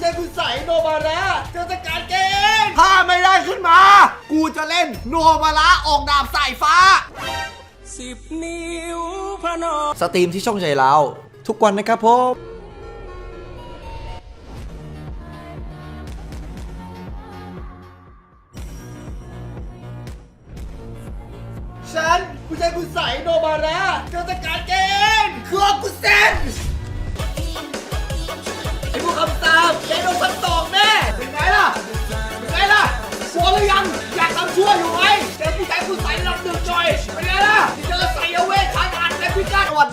ใช่คุณใส่โนบาระจะจัดการเกมถ้าไม่ได้ขึ้นมา กูจะเล่นโนบาระออกดาบสายฟ้า สิบนิ้วพระนอสตรีมที่ช่องใจเราทุกวันนะครับผมฉันผู้ชายคุณใส่โนบาระจะจัดการเกมเครื่องกูเซน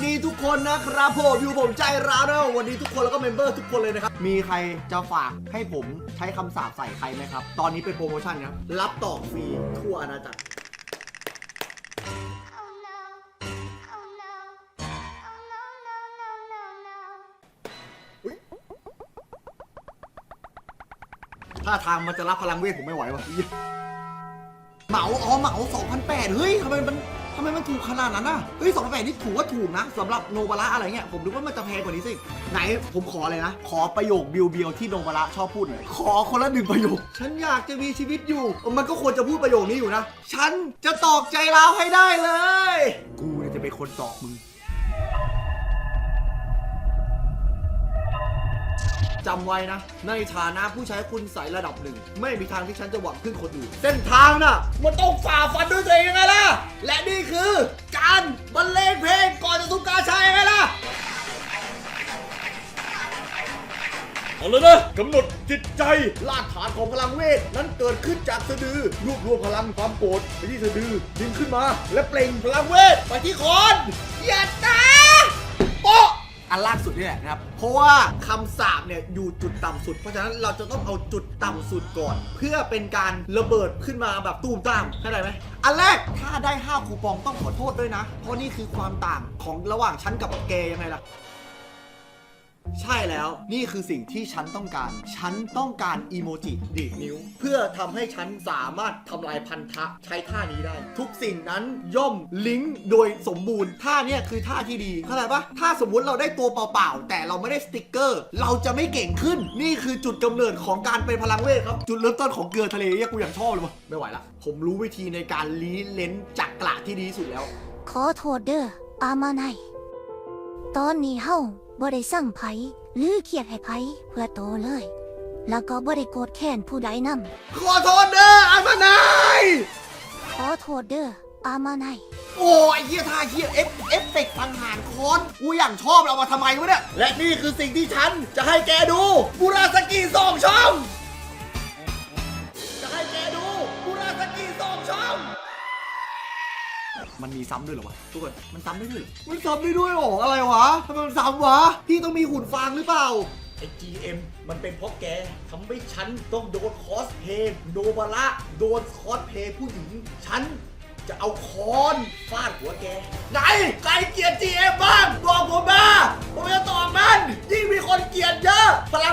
ดีทุกคนนะครับผมอยู่ผมใจร้าวนะวันนี้ทุกคนแล้วก็เมมเบอร์ทุกคนเลยนะครับ มีใครจะฝากให้ผมใช้คำสาปใส่ใครไหมครับ ตอนนี้เป็นโปรโมชั่นครับ รับตอกฟรีทั่วอาณาจักร ถ้าทางมันจะรับพลังเวทผมไม่ไหวว่ะอีเหมาอ๋อเหมา2,800เฮ้ยทำไมมัน ทำไมมันถูกขนาดนั้นน่ะ เฮ้ยสองแปดนี่ถือว่าถูกนะสำหรับโนบาระอะไรเงี้ย ผมนึกว่ามันจะแพงกว่านี้สิ ไหนผมขอเลยนะ ขอประโยคบิวบิวที่โนบาระชอบพูดหน่อย ขอคนละหนึ่งประโยค ฉันอยากจะมีชีวิตอยู่ มันก็ควรจะพูดประโยคนี้อยู่นะ ฉันจะตอกใจเราให้ได้เลย กูเนี่ยจะเป็นคนตอกมึง จำไว้นะ ในฐานะผู้ใช้คุณใสยระดับหนึ่ง ไม่มีทางที่ฉันจะหวังพึ่งคนอื่น เส้นทางน่ะ มันต้องฝ่าฟันด้วยตัวเองยังไงล่ะ และนี่คือ การบรรเลงเพลงก่อนจะทุกการใช้ยังไงล่ะ เอาเลยนะกำหนดจิตใจรากฐานของพลังเวท นั้นเกิดขึ้นจากสะดือรวบรวมพลังความโกรธไปที่สะดือดึงขึ้นมา และเปล่งพลังเวทไปที่คอนย่าตาโป๊ะ อันล่างสุดนี่แหละนะครับ เพราะว่าคำสาปเนี่ยอยู่จุดต่ำสุด เพราะฉะนั้นเราจะต้องเอาจุดต่ำสุดก่อน เพื่อเป็นการระเบิดขึ้นมาแบบตูมตามเข้าใจไหมอันแรกถ้าได้ 5 คูปองต้องขอโทษด้วยนะ เพราะนี่คือความต่างของระหว่างฉันกับแกยังไงล่ะ ใช่แล้วนี่คือสิ่งที่ฉันต้องการ ฉันต้องการอีโมจิดีดนิ้ว เพื่อทำให้ฉันสามารถทำลายพันธะใช้ท่านี้ได้ ทุกสิ่งนั้นย่อมลิงก์โดยสมบูรณ์ ท่าเนี้ยคือท่าที่ดีเข้าใจปะถ้าสมมุติเราได้ตัวเปล่าๆ แต่เราไม่ได้สติกเกอร์ เราจะไม่เก่งขึ้น นี่คือจุดกำเนิดของการเป็นพลังเวทครับ จุดเริ่มต้นของเกลือทะเลเนี่ยกูอยากชอบเลยวะไม่ไหวละ ผมรู้วิธีในการลี้เลนจักกระที่ดีที่สุดแล้ว ขอโทษเด้ออามาไนตอนนี้เฮา บ่ได้สั่งไผหรือเครียดให้ไผเพื่อโตเลย แล้วก็บ่ได้โกรธแค้นผู้ใดนำขอโทษเด้ออามานายขอโทษเด้ออามาไนโอ้ยเฮียท่าเฮียเอฟเอฟเฟกต์สังหารคอนกูอย่างชอบเอามาทำไมวะเนี่ย และนี่คือสิ่งที่ฉันจะให้แกดู มันมีซ้ำด้วยเหรอวะทุกคนมันซ้ำได้ด้วยเหรอมันซ้ำได้ด้วยเหรออะไรวะทำไมมันซ้ำวะพี่ต้องมีหุ่นฟางหรือเปล่า ไอ้ GM มันเป็นเพราะแกทำให้ฉันต้องโดนคอสเพย์โนบาระโดนคอสเพย์ผู้หญิง ฉันจะเอาค้อนฟาดหัวแก ไหนใครเกลียด GM บ้างบอกผมมาผมจะตอบมัน ยิ่งมีคนเกลียดเยอะพลัง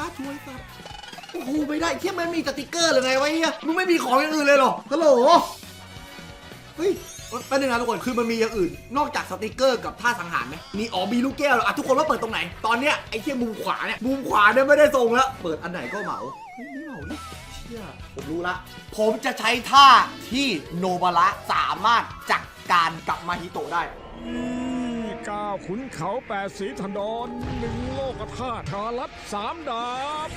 นี้แม่งซูกุนะชัวร์ไอ้สัสโอ้โหไม่ได้เทียมันมีสติกเกอร์เลยไงวะเฮียมึงไม่มีของอย่างอื่นเลยเหรอฮัลโหลเฮ้ยแป๊บนึงนะทุกคนคือมันมีอย่างอื่น นอกจากสติกเกอร์กับท่าสังหารไหมมีอ๋อมีลูกแก้วหรออะทุกคนว่าเปิดตรงไหน ตอนเนี้ยไอ้เที่ยมุมขวาเนี่ยมุมขวาเนี่ยไม่ได้ทรงแล้ว เปิดอันไหนก็เหมาเฮ้ยไม่เหมาดิเชี่ยผมรู้ละ ผมจะใช้ท่าที่โนบาระสามารถจัดการกับมาฮิโตะได้ เก้าขุนเขาแปดสีธันดรหนึ่งโลกธาตุทารัตสามดาบ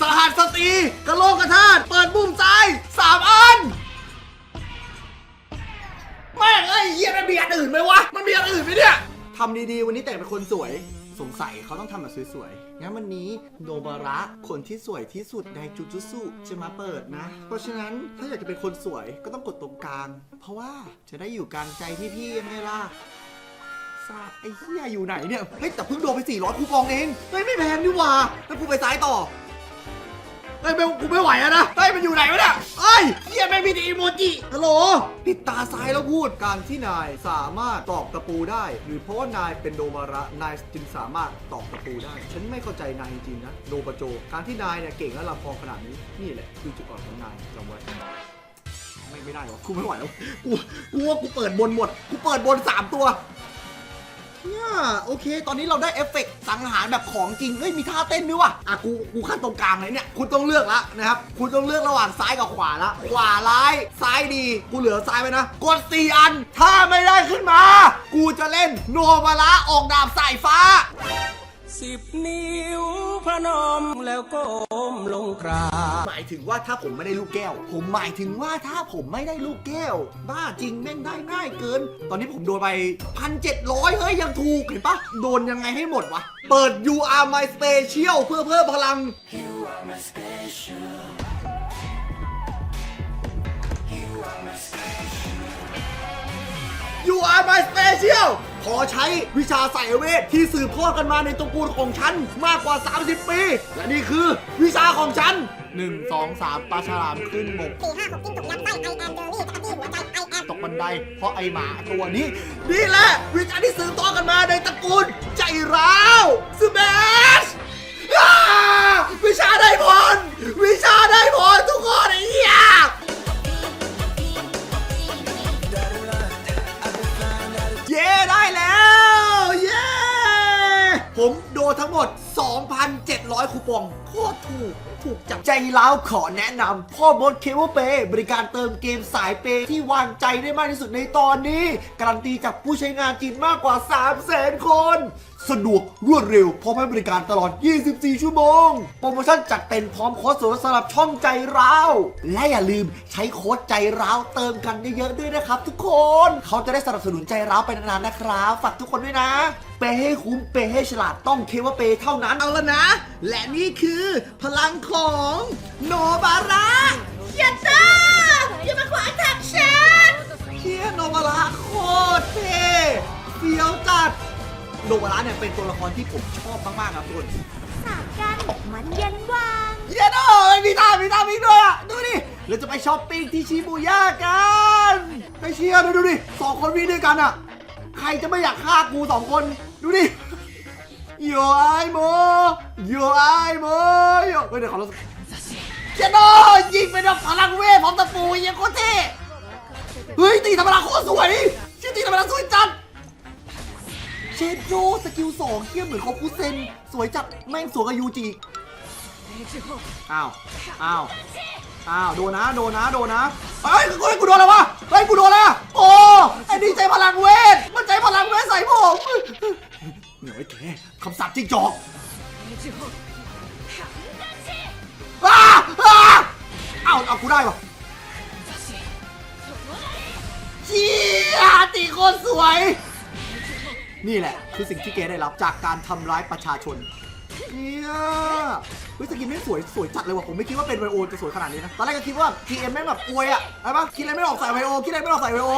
สหัสสตรีกระโลกกระทาเปิดมุมซ้ายสามอันแม่งเอ้ยเฮียมันมีอันอื่นไหมวะ มันมีอันอื่นไหมเนี่ยทำดีๆ วันนี้แต่งเป็นคนสวย สงสัยเขาต้องทำแบบสวยๆ งั้นวันนี้โนบาระคนที่สวยที่สุดในจูจูสุจะมาเปิดนะ เพราะฉะนั้นถ้าอยากจะเป็นคนสวยก็ต้องกดตรงกลาง เพราะว่าจะได้อยู่กลางใจพี่ๆยังไงล่ะซาไอ้เหี้ยอยู่ไหนเนี่ย เฮ้ยแต่เพิ่งโดนไป 400คูปองเอง เฮ้ยไม่แพงนี่หว่าถ้ากูไปซ้ายต่อ เฮ้ยไม่กูไม่ไหวแล้วนะเฮ้ยมันอยู่ไหนวะเนี่ยเฮ้ยเฮียไม่มีแต่อีโมจิฮัลโหลปิดตาซ้ายแล้วพูดการที่นายสามารถตอกตะปูได้ หรือเพราะว่านายเป็นโดมาระนายจึงสามารถตอกตะปูได้ ฉันไม่เข้าใจนายจริงๆนะโดปะโจ การที่นายเนี่ยเก่งและลำพองขนาดนี้นี่แหละคือจุดอ่อนของนายจำไว้ไม่ไม่ได้หรอกูไม่ไหวแล้วกูกูว่ากูเปิดบนหมดกูเปิดบนสามตัว เนี่ยโอเค ตอนนี้เราได้เอฟเฟกต์สังหารแบบของจริงเฮ้ยมีท่าเต้นด้วยว่ะอะกูกูขั้นตรงกลางเลยเนี่ยคุณต้องเลือกละนะครับคุณต้องเลือกระหว่างซ้ายกับขวาละขวาร้ายซ้ายดี กูเหลือซ้ายไปนะกด4อัน ถ้าไม่ได้ขึ้นมา กูจะเล่นโนมาระออกดาบสายฟ้าสิบนิ้วพนมแล้วก้มลงกราบ หมายถึงว่าถ้าผมไม่ได้ลูกแก้ว ผมหมายถึงว่าถ้าผมไม่ได้ลูกแก้ว บ้าจริงแม่งได้ง่ายเกิน ตอนนี้ผมโดนไปพันเจ็ดร้อยเฮ้ย ยังถูกเห็นปะโดนยังไงให้หมดวะ เปิด You are my special เพื่อเพิ่มพลัง You are my special ขอใช้วิชาสายเวทที่สืบทอดกันมาในตระกูลของฉัน มากกว่า 30 ปี และนี่คือวิชาของฉัน 1 2 3ปลาฉลามขึ้นบกสี่ห้าหกจิ้งจกยัดไส้ไอแอนเดอรี่จักรจี้หัวใจไอแอนตกบันได เพราะไอหมาตัวนี้ นี่แหละ วิชาที่สืบทอดกันมาในตระกูลใจร้าวสเมชวิชาได้ผลวิชาได้ผลทุกคนไอ้เหี้ยเย้ได้แล้ว เย้ ผมโดนทั้งหมด 2,700 คูปองโคตรถูก ถูกจับใจร้าวขอแนะนำพ่อบดเคเบิลเปย์บริการเติมเกมสายเปย์ที่วางใจได้มากที่สุดในตอนนี้ การันตีจากผู้ใช้งานจีนมากกว่า 300,000 คน สะดวกรวดเร็วพร้อมให้บริการตลอด 24 ชั่วโมง โปรโมชั่นจัดเต็มพร้อมโค้ดส่วนลดสำหรับช่องใจร้าวและอย่าลืมใช้โค้ดใจร้าวเติมกันเยอะๆด้วยนะครับ ทุกคนเขาจะได้สนับสนุนใจร้าวไปนานๆนะครับฝากทุกคนด้วยนะเปย์ให้คุ้มเปย์ให้ฉลาดต้องเคว่าเปย์เท่านั้นเอาละนะ และนี่คือพลังของโนบาระยัตตาอย่ามาขวางทางฉันเฮียโนบาระโคตรเท่เฟี้ยวจัด โนบาระเนี่ยเป็นตัวละครที่ผมชอบมากๆครับทุกคนสาดกันมันเย็นวางเย้โอ้ยมีท่ามีท่ามีด้วยอะดูดิเราจะไปช้อปปิ้งที่ชิบูย่ากันไปเชียร์ดูดูดิสองคนวิ่งด้วยกันอะ ใครจะไม่อยากฆ่ากูสองคน ดูดิโยไอโมโยไอโมโยเฮ้ยเดี๋ยวขอเราเจโนยิงเป็นแบบพลังเวทพร้อมตะปูยังโคตรเท่เฮ้ยตีธรรมดาโคตรสวยชื่อตีธรรมดาสวยจัดเชดโดสกิลสองเทียบเหมือนเขาคุเซน สวยจัดแม่งสวยกับยูจิอ้าว อ้าว อ้าว โดนนะ โดนนะ โดนนะเฮ้ยกูกูโดนแล้ววะเฮ้ยกูโดนแล้ว โอ้ไอ้นี่ใจพลังเวท มันใจพลังเวทใส่ผมเหนื่อยแกคำสัตว์จิ้งจอกอ้าอ้าเอ้าเอากูได้ปะเจี๊ยตีโคตรสวย นี่แหละ คือสิ่งที่เกได้รับจากการทำร้ายประชาชนเนี่ยเฮ้ยสกินไม่สวยสวยจัดเลยว่ะผมไม่คิดว่าเป็นไวโอจะสวยขนาดนี้นะตอนแรกก็คิดว่า TM แม่งแบบอวยอะอะไรปะคิดอะไรไม่ออกใส่ไวโอคิดอะไรไม่ออกใส่ไวโอ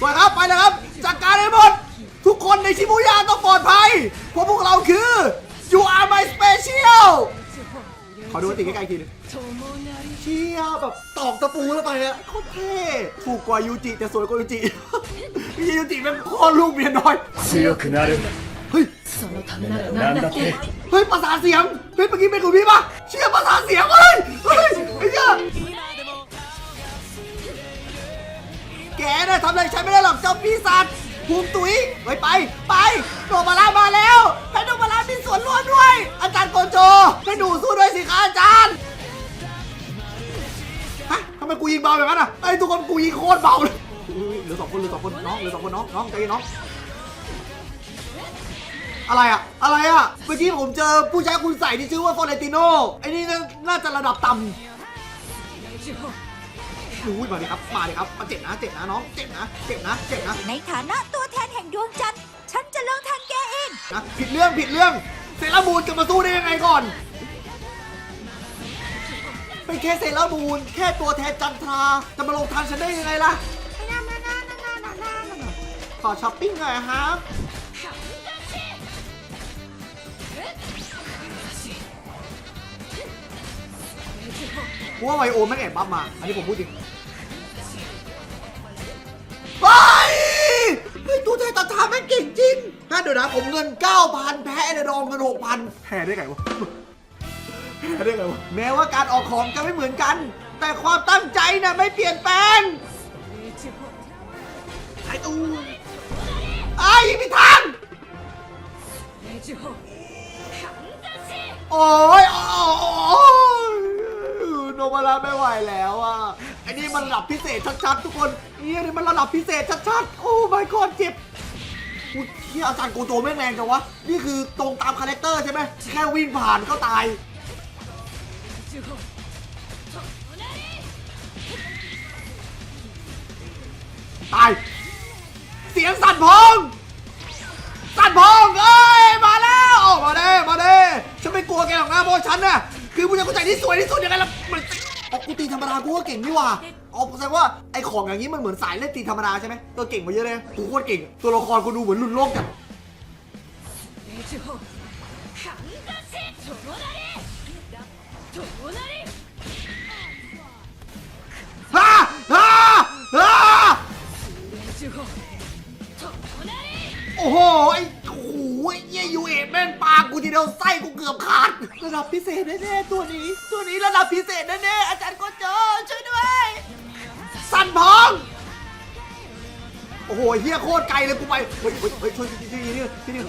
สวยครับไปเลยครับจัดการให้หมด ทุกคนในชิบูย่าต้องปลอดภัยเพราะพวกเราคือ You are my special ขอดูติใกล้ๆอีกทีหนึง เชี่ยแบบตอกตะปูแล้วไปอะโคตรเท่ถูกกว่ายูจิแต่สวยกว่ายูจิ พี่ยูจิเป็นโคตรลูกเมียน้อย 強くなる เฮ้ย なんだって เฮ้ยประสานเสียง เฮ้ยเมื่อกี้เป็นคุณพี่ปะเชี่ยประสานเสียงเฮ้ย เฮ้ยไอ้เหี้ยแกน่ะทำอะไรใช้ไม่ได้หรอกเจ้าปีศาจภูมิตุ้ยไปไป ไปโนมาลามาแล้วให้โนมาลามี ส่วนร่วมด้วย อาจารย์โกโจให้หนูสู้ด้วยสิคะอาจารย์ฮะทำไมกูยิงเบาแบบนั้นอะไอ้ยทุกคนกูยิงโคตรเบาเลยอุ๊ยเหลือสองคนเหลือสองคนน้องเหลือสองคนน้องน้องใจเย็นน้องอะไรอะอะไรอะเมื่อกี้ผมเจอผู้ชายคุณใส่ที่ชื่อว่าฟอเรนติโนไอ้นี่น่าน่าจะระดับต่ำอุ้ยมาดิครับมาดิครับมาเจ็บนะเจ็บนะน้องเจ็บนะเจ็บนะเจ็บนะในฐานะตัวแทนแห่งดวงจันทร์ฉันจะเลิกแทนแกเองนะผิดเรื่องผิดเรื่อง เซรามูนจะมาสู้ได้ยังไงก่อนเป็นแค่เซรามูนแค่ตัวแทนจันทราจะมาลงทันฉันได้ยังไงล่ะขอช้อปปิ้งหน่อยครับว่าไวโอแม่งแอบบัฟมา อันนี้ผมพูดจริง ม่งเก่งจริงงั้นเดี๋ยวนะผมเงิน 9,000 แพ้ในดองเงิน 6,000 แพ้ได้ไงวะ แพ้ได้ไงวะ แม้ว่าการออกของจะไม่เหมือนกัน แต่ความตั้งใจน่ะไม่เปลี่ยนแปลงไอ้ตูไอ้ยิงไม่ทันโอ้ยโอ้ยโนมาราไม่ไหวแล้วอะไอ้นี่มันระดับพิเศษชัดๆทุกคนเนี่ยนี่มันระดับพิเศษชัดๆ โอ้ my god เจ็บ อุ๊ยที่อาจารย์โกโจแม่งแรงจังวะ นี่คือตรงตามคาแรคเตอร์ใช่ไหมแค่วิ่งผ่านก็ตาย ตาย เสียงสั่นพองสั่นพองเอ้ย มาแล้วออกมาเด้มาเด้ฉันไม่กลัวแกหรอกนะเพราะฉันน่ะคือผู้ชายคนใจที่สวยที่สุดยังไงล่ะ เอากูตีธรรมดากูก็เก่งนี่หว่าเอาแสดงว่าไอ้ของอย่างนี้มันเหมือนสายเล่นตีธรรมดาใช่ไหมตัวเก่งมาเยอะเลยกูโคตรเก่ง ตัวละครกูดูเหมือนหลุดโลกจังฮ่าฮ่าฮ่าโอ้โหไอ้ โอ้โหไอ้เหี้ยยูเอแม่งปากูทีเดียวไส้กูเกือบขาด ระดับพิเศษแน่ๆตัวนี้ ตัวนี้ระดับพิเศษแน่ๆอาจารย์ก็เจอช่วยด้วย สั่นพอง โอ้โหเฮียโคตรไกลเลยกูไป เฮ้ยเฮ้ยเฮ้ยช่วยที่นี่ที่นี่ที่นี่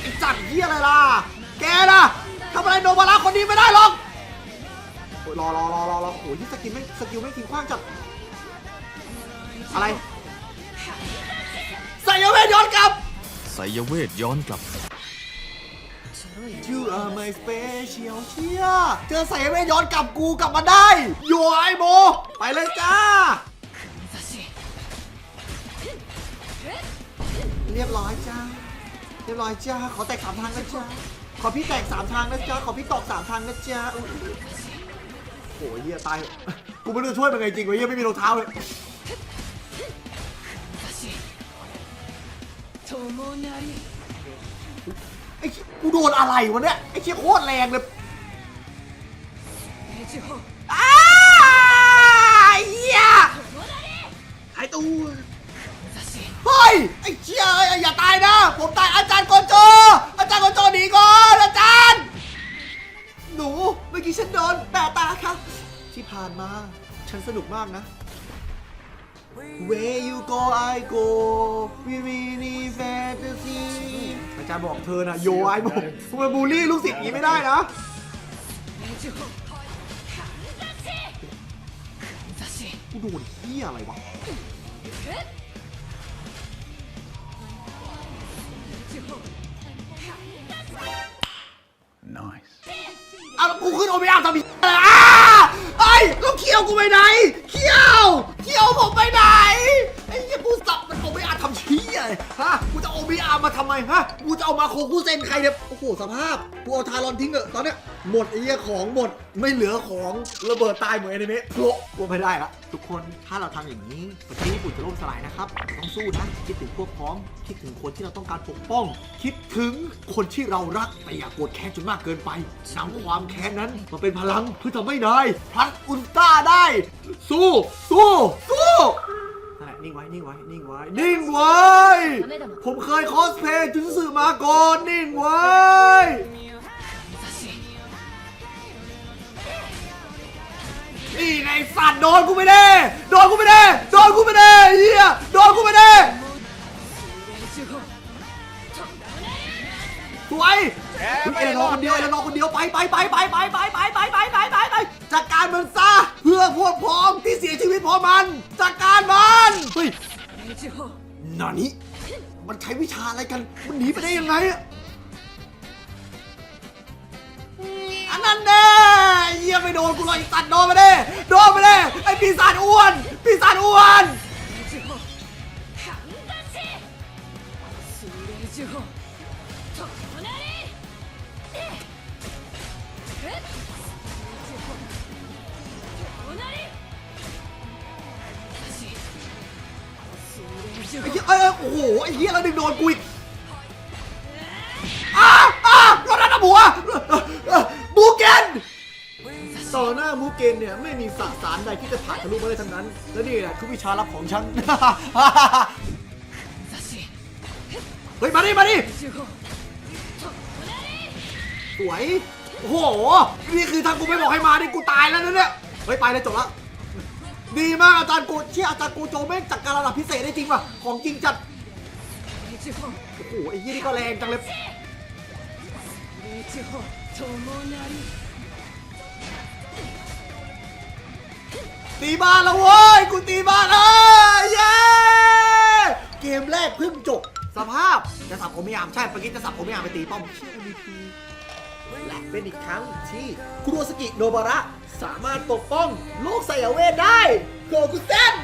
ไอ้จัดเฮียอะไรล่ะ แกล่ะทำอะไรโนมาระคนนี้ไม่ได้หรอกโอ้ยรอรอรอรอรอโอ้ยที่สกิลไม่สกิลไม่ทิ้งขว้างจัดอะไร ใส่เวทย้อนกลับไสยเวทย้อนกลับ You are my special เชียเจอใส่เวทย้อนกลับกูกลับมาได้อยู่ไอโบ ไปเลยจ้า เรียบร้อยจ้า เรียบร้อยจ้า ขอแตกสามทางนะจ้า ขอพี่แตกสามทางนะจ้า ขอพี่ตอกสามทางนะจ้าอุ๊ยโอ้ยเฮียตาย กูไม่รู้จะช่วยมันไงจริงวะเฮียไม่มีรองเท้าเลย ไอ้เหี้ยกูโดนอะไรวะเนี่ย ไอ้เชี่ยโคตรแรงเลยอ้าเหี้ยไอ้ตูเฮ้ย ไอ้เชี่ยเอ้ยอย่าตายนะ ผมตายอาจารย์โกโจ อาจารย์โกโจหนีก่อนอาจารย์ หนู เมื่อกี้ฉันโดนแปะตาครับที่ผ่านมา ฉันสนุกมากนะ Where you go I go we really fantasy อาจารย์บอกเธอนะโยไอโบทำไมบูลลี่ลูกศิษย์อย่างนี้ไม่ได้นะกูโดนเหี้ยอะไรวะ Nice. เอาแล้วกูขึ้นโอเมก้าทำไมอะไรอะไอ้ยแล้วเคียวกูไปไหนเคียว เอาผมไปไหน ไอ้เหี้ยกูสับมันโอเมก้าทำชี้อะไงฮะ กูจะโอเมก้ามาทำไมฮะ กูจะเอามาโคกูเซนใครเนี่ย โอ้โหสภาพ กูเอาทารอนทิ้งเถอะตอนเนี้ย หมดไอ้เหี้ยของหมดไม่เหลือของระเบิดตายเหมือนอนิเมะโผล่กูไม่ได้ละทุกคนถ้าเราทำอย่างนี้ประเทศญี่ปุ่นจะล่มสลายนะครับต้องสู้นะคิดถึงพวกพ้อง คิดถึงคนที่เราต้องการปกป้อง คิดถึงคนที่เรารักแต่อย่าโกรธแค้นจนมากเกินไปนำความแค้นนั้นมาเป็นพลังเพื่อทำให้นายพลัดอุลตร้าได้ สู้ สู้สู้นั่นแหละนิ่งไว้นิ่งไว้นิ่งไว้นิ่งไว้ผมเคยคอสเพลย์จุดสื่อมาก่อนนิ่งไว้ นี่ไงสัตว์โดนกูไม่ได้ โดนกูไม่ได้ โดนกูไม่ได้เฮียโดนกูไม่ได้สวยเฮ้ยเอเลนอคนเดียวเอเลนอร์คนเดียวไปไปไปไปไปไปไปไปไปไปไปไปจัดการมันซะเพื่อพวกพ้องที่เสียชีวิตเพราะมันจัดการมันเฮ้ยนานี้มันใช้วิชาอะไรกันมันหนีไปได้ยังไงอะอันนั้นแน่เยี่ย ต่อหน้ามูเกมเนี่ยไม่มีสสารใดที่จะผ่านทะลุมาได้ทั้งนั้น และนี่แหละคือวิชาลับของฉัน เฮ้ย มาดิมาดิสวย โอ้โห นี่คือทางกูไม่บอกให้มาดิกูตายแล้วนะเนี่ยเฮ้ยไปเลยจบละดีมากอาจารย์โกเชี่ยอาจารย์โกโจแม่งจัดการระดับพิเศษได้จริงว่ะของจริงจัด โอ้โหไอ้ยี่นี่ก็แรงจังเลย ตีบ้านแล้วเว้ยกูตีบ้านแล้วเย้เกมแรกเพิ่งจบสภาพจะสับผมไม่ยามใช่เมื่อกี้จะสับผมไม่ยามไปตีป้อมชื่อ MVP และเป็นอีกครั้งที่คุโรสกิโนบาระสามารถปกป้องโลกไซยาเวทได้โกกุเซน